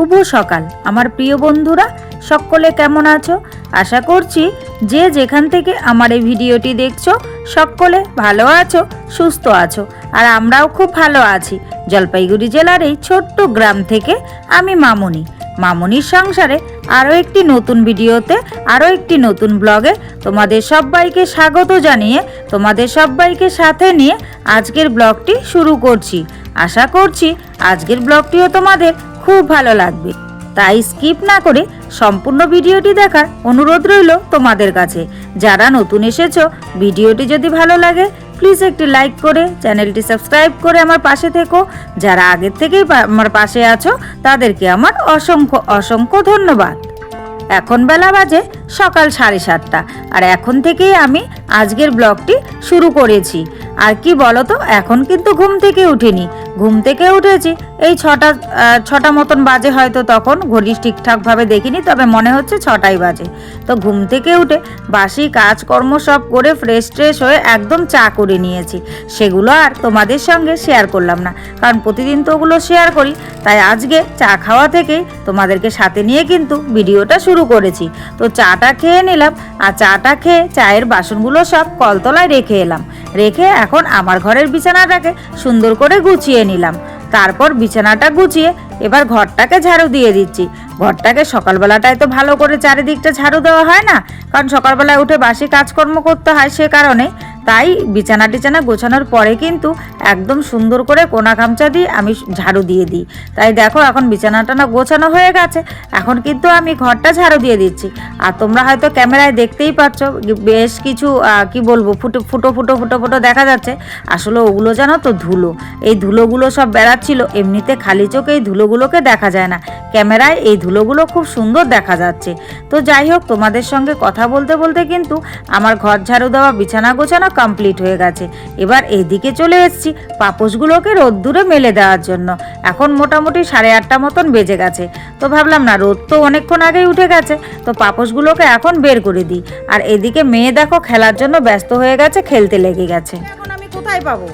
শুভ সকাল। আমার প্রিয় বন্ধুরা, সকলে কেমন আছো? আশা করছি যে যেখান থেকে আমার এই ভিডিওটি দেখছ, সকলে ভালো আছো, সুস্থ আছো, আর আমরাও খুব ভালো আছি। জলপাইগুড়ি জেলার এই ছোট্ট গ্রাম থেকে আমি মামনি। মামনির সংসারে আরও একটি নতুন ভিডিওতে, আরও একটি নতুন ব্লগে তোমাদের সবাইকে স্বাগত জানিয়ে, তোমাদের সবাইকে সাথে নিয়ে আজকের ব্লগটি শুরু করছি। আশা করছি আজকের ব্লগটিও তোমাদের খুব ভালো লাগবে। তাই স্কিপ না করে সম্পূর্ণ ভিডিওটি দেখার অনুরোধ রইল তোমাদের কাছে। যারা নতুন এসেছ, ভিডিওটি যদি ভালো লাগে প্লিজ একটি লাইক করে, চ্যানেলটি সাবস্ক্রাইব করে আমার পাশে থেকো। যারা আগের থেকেই আমার পাশে আছো, তাদেরকে আমার অসংখ্য অসংখ্য ধন্যবাদ। এখন বেলা বাজে সকাল সাড়ে সাতটা। আর এখন থেকেই আমি আজকের ব্লগটি শুরু করেছি। আর কি বলো তো এখন কিন্তু ঘুম থেকে উঠিনি। ঘুম থেকে উঠেছি, এই ছটা ছটা মতন বাজে হয়তো তখন, ঘড়ি ঠিকঠাকভাবে দেখিনি, তবে মনে হচ্ছে ছটাই বাজে। তো ঘুম থেকে উঠে বাসি কাজকর্ম সব করে ফ্রেশ ট্রেশ হয়ে একদম চা করে নিয়েছি। সেগুলো আর তোমাদের সঙ্গে শেয়ার করলাম না, কারণ প্রতিদিন তো ওগুলো শেয়ার করি। তাই আজকে চা খাওয়া থেকেই তোমাদেরকে সাথে নিয়ে কিন্তু ভিডিওটা শুরু করেছি। তো চাটা খেয়ে নিলাম আর চাটা খেয়ে চায়ের বাসনগুলো সব কলতলায় রেখে এলাম। রেখে এখন আমার ঘরের বিছানাটাকে সুন্দর করে গুছিয়ে নিলাম। তারপর বিছানাটা গুছিয়ে এবার ঘরটাকে ঝাড়ু দিয়ে দিচ্ছি। ঘরটাকে সকালবেলাটায় তো ভালো করে চারিদিকটা ঝাড়ু দেওয়া হয় না, কারণ সকালবেলায় উঠে বাসি কাজকর্ম করতে হয় সে কারণে। তাই বিছানা টিছানা গোছানোর পরে কিন্তু একদম সুন্দর করে কোনা খামচা দিয়ে আমি ঝাড়ু দিয়ে দিই। তাই দেখো এখন বিছানাটা না গোছানো হয়ে গেছে, এখন কিন্তু আমি ঘরটা ঝাড়ু দিয়ে দিচ্ছি। আর তোমরা হয়তো ক্যামেরায় দেখতেই পাচ্ছ বেশ কিছু কি বলব, ফুটো ফুটো ফুটো ফুটো ফুটো দেখা যাচ্ছে। আসলে ওগুলো জানো তো ধুলো, এই ধুলোগুলো সব বেড়াচ্ছিল, এমনিতে খালি চোখে এই ধুলোগুলোকে দেখা যায় না। ক্যামেরায় এই ধুলোগুলো খুব সুন্দর দেখা যাচ্ছে। তো যাই হোক, তোমাদের সঙ্গে কথা বলতে বলতে কিন্তু আমার ঘর ঝাড়ু দেওয়া, বিছানা গোছানো কমপ্লিট হয়ে গেছে। এবার এদিকে চলে এসেছি পাপোশগুলোকে রোদ্দুরে মেলে দেওয়ার জন্য। এখন মোটামুটি সাড়ে আটটা মতন বেজে গেছে। তো ভাবলাম, না, রোদ তো অনেকক্ষণ আগেই উঠে গেছে। তো পাপোশগুলোকে এখন বের করে দিই। আর এদিকে মেয়ে দেখো খেলার জন্য ব্যস্ত হয়ে গেছে, খেলতে লেগে গেছে। এখন আমি কোথায় পাবো?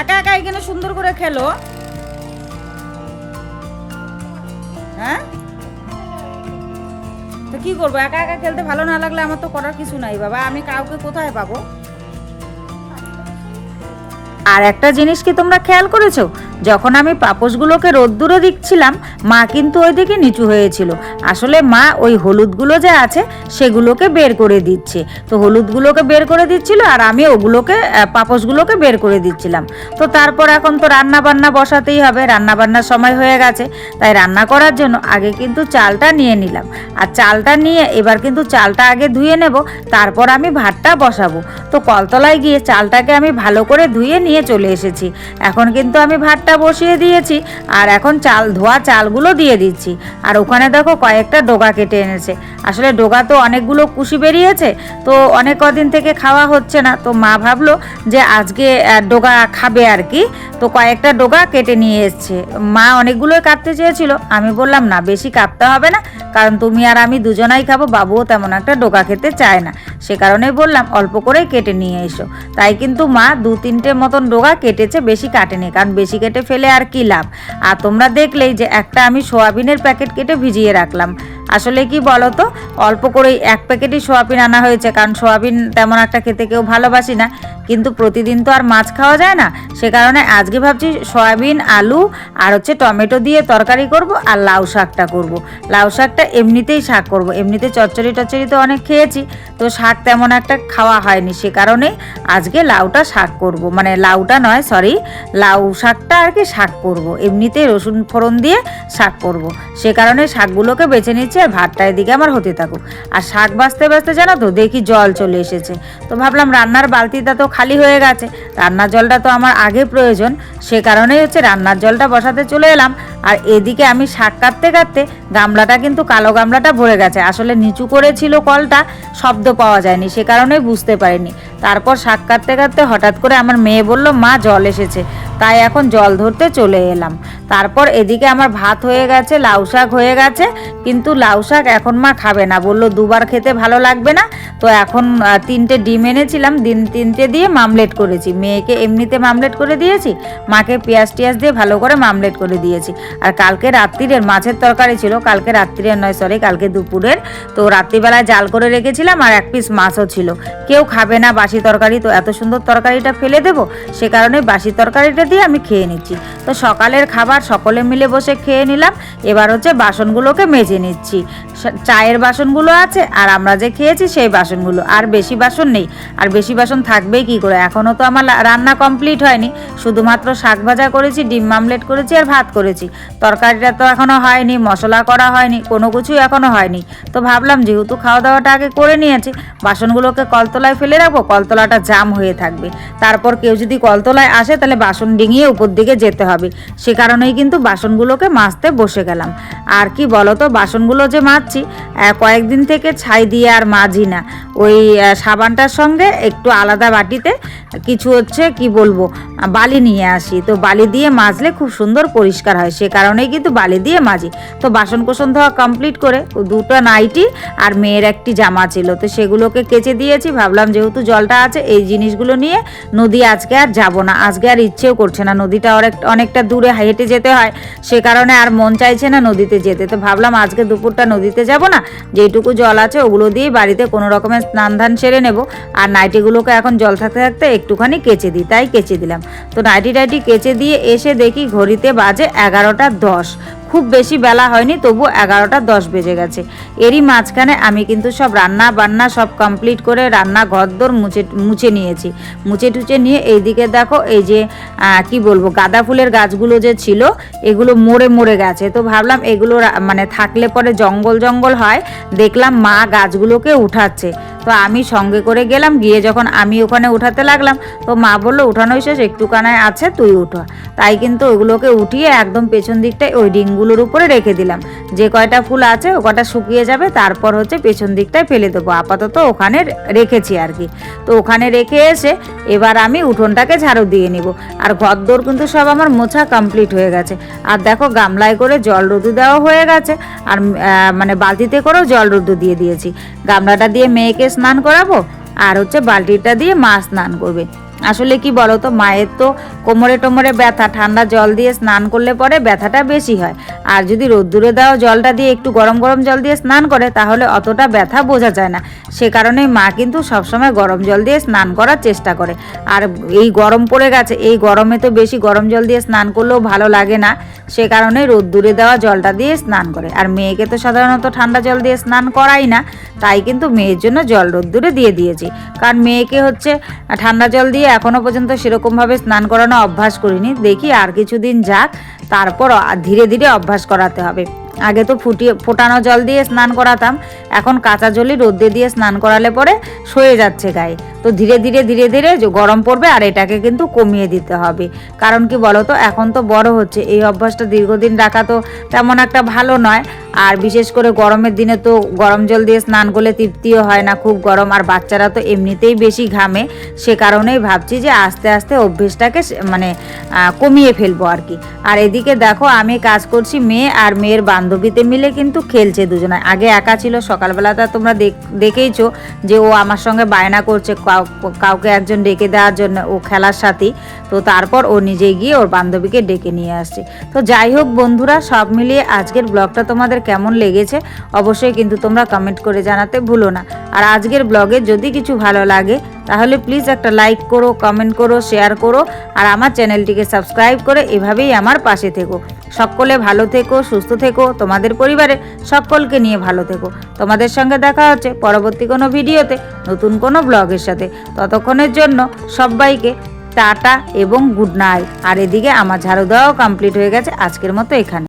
একা একা এখানে সুন্দর করে খেলো? হ্যাঁ? তো কি করব? একা একা খেলতে ভালো না লাগলে আমার তো করার কিছু নাই বাবা। আমি কাউকে কোথায় পাবো? আর একটা জিনিস কি তোমরা খেয়াল করেছ? যখন আমি পাপোশগুলোকে রোদ্দুরে দিচ্ছিলাম, মা কিন্তু ওইদিকে নিচু হয়েছিল। আসলে মা ওই হলুদগুলো যে আছে, সেগুলোকে বের করে দিচ্ছে। তো হলুদগুলোকে বের করে দিচ্ছিল আর আমি ওগুলোকে পাপোশগুলোকে বের করে দিচ্ছিলাম। তো তারপর এখন তো রান্না বান্না বসাতেই হবে রান্না বান্নার সময় হয়ে গেছে। তাই রান্না করার জন্য আগে কিন্তু চালটা নিয়ে নিলাম। আর চালটা নিয়ে এবার কিন্তু চালটা আগে ধুয়ে নেব, তারপর আমি ভাতটা বসাবো। তো কলতলায় গিয়ে চালটাকে আমি ভালো করে ধুয়ে নিয়ে চলে এসেছি। এখন কিন্তু আমি ভাতটা বসিয়ে দিয়েছি, আর এখন চাল ধোয়া চালগুলো দিয়ে দিচ্ছি। আর ওখানে দেখো কয়েকটা ডোগা কেটে এনেছে। আসলে ডোগা তো অনেকগুলো কুশি বেরিয়েছে, তো অনেক কদিন থেকে খাওয়া হচ্ছে না। তো মা ভাবলো যে আজকে ডোগা খাবে আর কি। তো কয়েকটা ডোগা কেটে নিয়ে এসছে। মা অনেকগুলোই কাটতে চেয়েছিল। আমি বললাম, না, বেশি কাটতে হবে না, কারণ তুমি আর আমি দুজনাই খাব, বাবুও তেমন একটা ডোকা খেতে চায় না। সে কারণেই বললাম, অল্প করেই কেটে নিয়ে এসো। তাই কিন্তু মা দু তিনটে মতন ডোগা কেটেছে, বেশি কাটেনি, কারণ বেশি কেটে ফেলে আর কি লাভ? আর তোমরা দেখলেই যে একটা আমি সোয়াবিনের প্যাকেট কেটে ভিজিয়ে রাখলাম। আসলে কি বলো তো অল্প করেই এক প্যাকেটই সোয়াবিন আনা হয়েছে, কারণ সোয়াবিন তেমন একটা খেতে কেউ ভালোবাসি না কিন্তু প্রতিদিন তো আর মাছ খাওয়া যায় না সে কারণে আজকে ভাবছি সয়াবিন, আলু আর হচ্ছে টমেটো দিয়ে তরকারি করব আর লাউ শাকটা করব। লাউ শাকটা এমনিতেই শাক করব। এমনিতে চচ্চড়ি টচ্চড়ি তো অনেক খেয়েছি, তো শাক তেমন একটা খাওয়া হয়নি সে কারণেই আজকে লাউটা শাক করব। মানে লাউটা নয় সরি লাউ শাকটা আর কি শাক করব। এমনিতেই রসুন ফোড়ন দিয়ে শাক করব। সে কারণে শাকগুলোকে বেছে নিচ্ছি আর ভাতটা এদিকে আমার হতে থাকুক। আর শাক বাঁচতে বাঁচতে জানো তো, দেখি জল চলে এসেছে। তো ভাবলাম রান্নার বালতিটা তো খালি হয়ে গেছে। রান্নার জলটা তো আমার আগে প্রয়োজন, সে কারণেই হচ্ছে রান্নার জলটা বসাতে চলে এলাম। আর এদিকে আমি শাক কাটতে কাটতে গামলাটা কিন্তু কালো গামলাটা ভরে গেছে। আসলে নিচু করেছিল কলটা, শব্দ পাওয়া যায়নি, সে কারণেই বুঝতে পারিনি। তারপর শাক কাটতে কাটতে হঠাৎ করে আমার মেয়ে বলল, মা, জল এসেছে। তাই এখন জল ধরতে চলে এলাম। তারপর এদিকে আমার ভাত হয়ে গেছে, লাউ শাক হয়ে গেছে, কিন্তু লাউ শাক এখন মা খাবে না। বলল, দুবার খেতে ভালো লাগবে না। তো এখন তিনটে ডিম এনেছিলাম, দিন তিনটে দিয়ে মামলেট করেছি। মেয়েকে এমনিতে মামলেট করে দিয়েছি, মাকে পেঁয়াজ টিয়াজ দিয়ে ভালো করে মামলেট করে দিয়েছি। আর কালকে রাত্রিরের, মাছের তরকারি ছিল, কালকে রাত্রিরের নয় সরি কালকে দুপুরের। তো রাত্রিবেলায় জাল করে রেখেছিলাম আর এক পিস মাছও ছিল। কেউ খাবে না বাসি তরকারি, তো এত সুন্দর তরকারিটা ফেলে দেবো? সে কারণে বাসি তরকারিটা দিয়ে আমি খেয়ে নিচ্ছি। তো সকালের খাবার সকলে মিলে বসে খেয়ে নিলাম। এবার হচ্ছে বাসনগুলোকে মেজে নিচ্ছি। চায়ের বাসনগুলো আছে আর আমরা যে খেয়েছি সেই বাসনগুলো। আর বেশি বাসন নেই। আর বেশি বাসন থাকবেই কি করে? এখনও তো আমার রান্না কমপ্লিট হয়নি। শুধুমাত্র শাক ভাজা করেছি, ডিম মামলেট করেছি আর ভাত করেছি। তরকারিটা তো এখনও হয়নি, মশলা করা হয়নি, কোনো কিছুই এখনও হয়নি। তো ভাবলাম যেহেতু খাওয়া দাওয়াটা আগে করে নিয়েছি, বাসনগুলোকে কলতলায় ফেলে রাখব, কলতলাটা জাম হয়ে থাকবে। তারপর কেউ যদি কলতলায় আসে তাহলে বাসন ডিঙিয়ে উপর দিকে যেতে হবে। সে কারণেই কিন্তু বাসনগুলোকে মাজতে বসে গেলাম। আর কি বলতো, বাসনগুলো যে মাজছি কয়েকদিন থেকে ছাই দিয়ে আর মাজি না। ওই সাবানটার সঙ্গে একটু আলাদা বাটিতে কিছু হচ্ছে, কি বলব বালি নিয়ে আসি। তো বালি দিয়ে মাজলে খুব সুন্দর পরিষ্কার হয়। সে কারণেই কিন্তু বালি দিয়ে মাজি। তো বাসন কোসন ধোয়া কমপ্লিট করে দুটো নাইটি আর মেয়ের একটি জামা ছিল। তো সেগুলোকে কেচে দিয়েছি। ভাবলাম যেহেতু জলটা আছে, এই জিনিসগুলো নিয়ে নদী আজকে আর যাব না। আজকে আর ইচ্ছেও করছে না। নদীটা অনেক, অনেকটা দূরে হেঁটে যেতে হয়। সে কারণে আর মন চাইছে না নদীতে যেতে। তো ভাবলাম আজকে দুপুরটা নদীতে যাব না। যেটুকু জল আছে ওগুলো দিয়ে বাড়িতে কোনো রকমের স্নান ধান সেরে নেব। আর নাইটিগুলোকে এখন জল থাকতে থাকতে একটুখানি কেচে দিই। তাই কেচে দিলাম। তো নাইটি টাইটি কেচে দিয়ে এসে দেখি ঘড়িতে বাজে এগারোটা দশ। খুব বেশি বেলা হয়নি তবু এগারোটা দশ বেজে গেছে। এরই মাঝখানে আমি কিন্তু সব রান্না বান্না সব কমপ্লিট করে রান্না ঘরদোর মুছে মুছে নিয়েছি। মুছে টুছে নিয়ে এইদিকে দেখো এই যে কি বলব, গাঁদা ফুলের গাছগুলো যে ছিল, এগুলো মরে মরে গেছে। তো ভাবলাম এগুলো মানে থাকলে পরে জঙ্গল জঙ্গল হয়। দেখলাম মা গাছগুলোকে উঠাচ্ছে। তো আমি সঙ্গে করে গেলাম, গিয়ে যখন আমি ওখানে উঠাতে লাগলাম, তো মা বলল, উঠানোই শেষ, একটুখানায় আছে, তুই উঠা। তাই কিন্তু ওগুলোকে উঠিয়ে একদম পেছন দিকটায় ওই ডিমগুলোর উপরে রেখে দিলাম। যে কয়টা ফুল আছে, ও কটা শুকিয়ে যাবে, তারপর হচ্ছে পেছন দিকটায় ফেলে দেবো। আপাতত ওখানে রেখেছি আর কি। তো ওখানে রেখে এসে এবার আমি উঠোনটাকে ঝাড়ু দিয়ে নিব। আর ঘরদোর কিন্তু সব আমার মোছা কমপ্লিট হয়ে গেছে। আর দেখো, গামলায় করে জল রোদু দেওয়া হয়ে গেছে। আর মানে বালতিতে করেও জল রোদু দিয়ে দিয়েছি। গামলাটা দিয়ে মেয়েকে স্নান করাবো? আর হচ্ছে বালতিটা দিয়ে মা স্নান করবে। আসলে কি বলো তো মায়ের তো কোমরে টোমরে ব্যথা, ঠান্ডা জল দিয়ে স্নান করলে পরে ব্যথাটা বেশি হয়। আর যদি রোদ্দুরে দেওয়া জলটা দিয়ে একটু গরম গরম জল দিয়ে স্নান করে, তাহলে অতটা ব্যথা বোঝা যায় না। সে কারণেই মা কিন্তু সবসময় গরম জল দিয়ে স্নান করার চেষ্টা করে। আর এই গরম পড়ে গেছে, এই গরমে তো বেশি গরম জল দিয়ে স্নান করলেও ভালো লাগে না। সে কারণে রোদ্দুরে দেওয়া জলটা দিয়ে স্নান করে। আর মেয়েকে তো সাধারণত ঠান্ডা জল দিয়ে স্নান করাই না, তাই কিন্তু মেয়ের জন্য জল রোদ্দুরে দিয়ে দিয়েছি। কারণ মেয়েকে হচ্ছে ঠান্ডা জল দিয়ে এখনও পর্যন্ত সেরকমভাবে স্নান করানো অভ্যাস করিনি। দেখি আর কিছুদিন যাক তারপর ধীরে ধীরে অভ্যাস করাতে হবে। আগে তো ফুটিয়ে ফোটানো জল দিয়ে স্নান করাতাম, এখন কাঁচা জলই রোদ্দে দিয়ে স্নান করালে পরে সয়ে যাচ্ছে গায়ে। তো ধীরে ধীরে ধীরে ধীরে গরম পড়বে আর এটাকে কিন্তু কমিয়ে দিতে হবে। কারণ কি বলতো, এখন তো বড় হচ্ছে, এই অভ্যাসটা দীর্ঘদিন রাখা তো তেমন একটা ভালো নয়। আর বিশেষ করে গরমের দিনে তো গরম জল দিয়ে স্নান করলে তৃপ্তিও হয় না, খুব গরম। আর বাচ্চারা তো এমনিতেই বেশি ঘামে, সে কারণেই ভাবছি যে আস্তে আস্তে অভ্যেসটাকে মানে কমিয়ে ফেলব আর কি। আর এদিকে দেখো, আমি কাজ করছি মেয়ে আর মেয়ের বান্ধবীতে মিলে কিন্তু খেলছে দুজনে। আগে একা ছিল সকালবেলাটা তোমরা দেখ- দেখেইছো যে ও আমার সঙ্গে বায়না করছে কাউ- কাউকে একজন ডেকে দেওয়ার জন্য, ও খেলার সাথী। তো তারপর ও নিজে গিয়ে ওর বান্ধবীকে ডেকে নিয়ে আসছে। তো যাই হোক বন্ধুরা, সব মিলিয়ে আজকের ব্লগটা তোমাদের কেমন লেগেছে অবশ্যই কিন্তু তোমরা কমেন্ট করে জানাতে ভুলো না। আর আজকের ব্লগে যদি কিছু ভালো লাগে, তাহলে প্লিজ একটা লাইক করো কমেন্ট করো শেয়ার করো, আর আমার চ্যানেলটিকে সাবস্ক্রাইব করে এভাবেই আমার পাশে থেকো। সকলে ভালো থেকো, সুস্থ থেকো, তোমাদের পরিবারে সকলকে নিয়ে ভালো থেকো। তোমাদের সঙ্গে দেখা হচ্ছে পরবর্তী কোনো ভিডিওতে, নতুন কোনো ব্লগের সাথে। ততক্ষণের জন্য সবাইকে টাটা এবং গুড নাইট। আর এদিকে আমার ঝাড়ু দেওয়াও কমপ্লিট হয়ে গেছে। আজকের মতো এখানে।